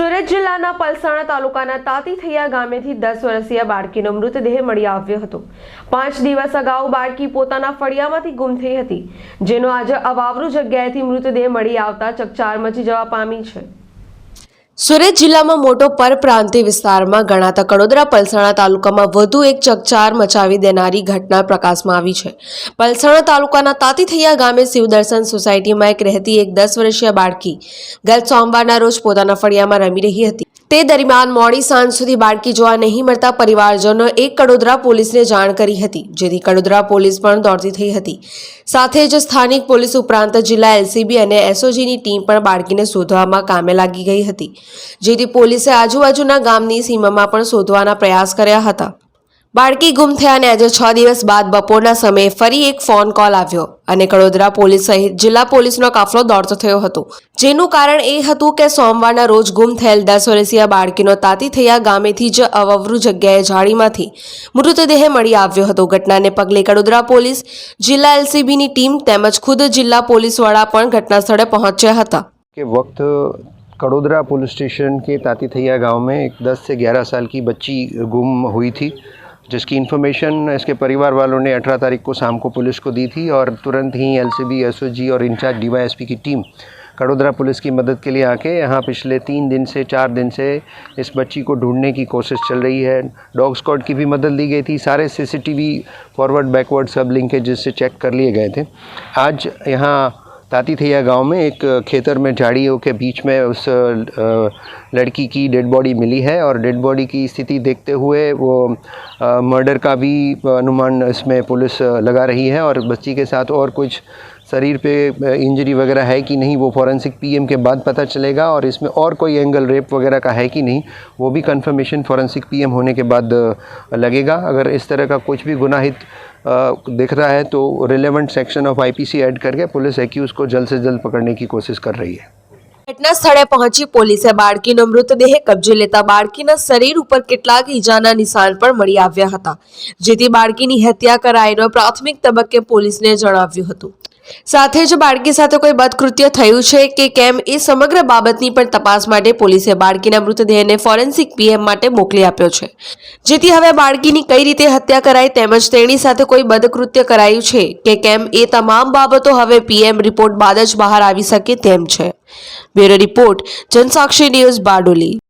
જિલ્લાના પલસાણા તાલુકાના તાતીથૈયા ગામેથી દસ વર્ષીય બાળકીનો મૃતદેહ મળી આવ્યો હતો. પાંચ દિવસ અગાઉ બાળકી પોતાના ફળિયામાંથી ગુમ થઈ હતી, જેનો આજે અવાવરૂ જગ્યાએથી મૃતદેહ મળી આવતા ચકચાર મચી જવા પામી છે. સુરત જિલ્લામાં મોટો પરપ્રાંતિય વિસ્તારમાં ગણાતા કડોદરા પલસાણા તાલુકામાં વધુ એક ચકચાર મચાવી દેનારી ઘટના પ્રકાશમાં આવી છે. પલસાણા તાલુકાના તાતીથૈયા ગામે શિવદર્શન સોસાયટીમાં એક રહેતી એક દસ વર્ષીય બાળકી ગત સોમવારના રોજ પોતાના ફળિયામાં રમી રહી હતી. તે દરમિયાન મોડી સાંજ સુધી બાળકી જોવા નહીં મળતા પરિવારજનો એક કડોદરા પોલીસને જાણ કરી હતી, જેથી કડોદરા પોલીસ પણ દોડતી થઈ હતી. સાથે જ સ્થાનિક પોલીસ ઉપરાંત જિલ્લા એલસીબી અને એસઓજીની ટીમ પણ બાળકીને શોધવામાં કામે લાગી ગઈ હતી. જેથી પોલીસે આજુબાજુના ગામની સીમામાં પણ શોધવાના પ્રયાસ કર્યા હતા. બાળકી ગુમ થયાને આજે છ દિવસ બાદ બપોરના સમયે ફરી એક ફોન કોલ આવ્યો અને કડોદરા પોલીસ સહિત જિલ્લા પોલીસનો કાફલો દોડતો થયો હતો. જેનું કારણ એ હતું કે સોમવારના રોજ ગુમ થયેલ દસ વર્ષીયા બાળકીનો તાતી થયા ગામેથી જ અવવરુ જગ્યાએ જાળીમાંથી મૃતદેહ મળી આવ્યો હતો. ઘટનાને પગલે કડોદરા પોલીસ, જિલ્લા એલસીબીની ટીમ તેમજ ખુદ જિલ્લા પોલીસવાળા પણ ઘટના સ્થળે પહોંચ્યા હતા. કે વખત कड़ोदरा पुलिस स्टेशन के तातीथैया गाँव में एक 10 से 11 साल की बच्ची गुम हुई थी, जिसकी इन्फॉर्मेशन इसके परिवार वालों ने 18 तारीख को शाम को पुलिस को दी थी और तुरंत ही एलसीबी एसओजी और इंचार्ज डीवाईएसपी की टीम कड़ोदरा पुलिस की मदद के लिए आके यहाँ पिछले तीन दिन से, चार दिन से इस बच्ची को ढूँढने की कोशिश चल रही है। डॉग स्क्वाड की भी मदद ली गई थी। सारे सीसीटीवी फॉरवर्ड बैकवर्ड सब लिंकेजेस से चेक कर लिए गए थे। आज यहाँ तातीथैया गाँव में, एक खेतर में झाड़ियों के बीच में उस लड़की की डेड बॉडी मिली है और डेड बॉडी की स्थिति देखते हुए वो मर्डर का भी अनुमान इसमें पुलिस लगा रही है और बच्ची के साथ और कुछ शरीर पे इंजरी वगैरह है कि नहीं वो फॉरेंसिक पीएम के बाद पता चलेगा और इसमें और कोई एंगल रेप वगैरह का है कि नहीं वो भी कंफर्मेशन फॉरेंसिक पीएम होने के बाद अ, लगेगा अगर इस तरह का कुछ भी गुनाहित अ, दिख रहा है तो relevant section of IPC add करके पुलिस एक्यूज़ को जल्द से जल्द पकड़ने की कोशिश कर रही है ઘટના સ્થળે પહોંચી પોલીસે બાળકીનો મૃતદેહ કબજે લેતા બાળકીના શરીર ઉપર કેટલાક ઈજાના નિશાન પણ મળી આવ્યા હતા જેથી બાળકીની હત્યા કરાઈનો પ્રાથમિક તબક્કે પોલીસને જણાવ્યું હતું સાથે જ બાળકી સાથે કોઈ બદકૃત્ય થયું છે કે કેમ એ સમગ્ર બાબતની પણ તપાસ માટે પોલીસે બાળકીના મૃતદેહને ફોરેન્સિક પીએમ માટે મોકલી આપ્યો છે. જેથી હવે બાળકીની કઈ રીતે હત્યા કરાઈ તેમજ તેણી સાથે કોઈ બદકૃત્ય કરાયું છે કે કેમ એ તમામ બાબતો હવે પીએમ રિપોર્ટ બાદ જ બહાર આવી શકે તેમ છે. Bureau report Jansakshi news Bardoli.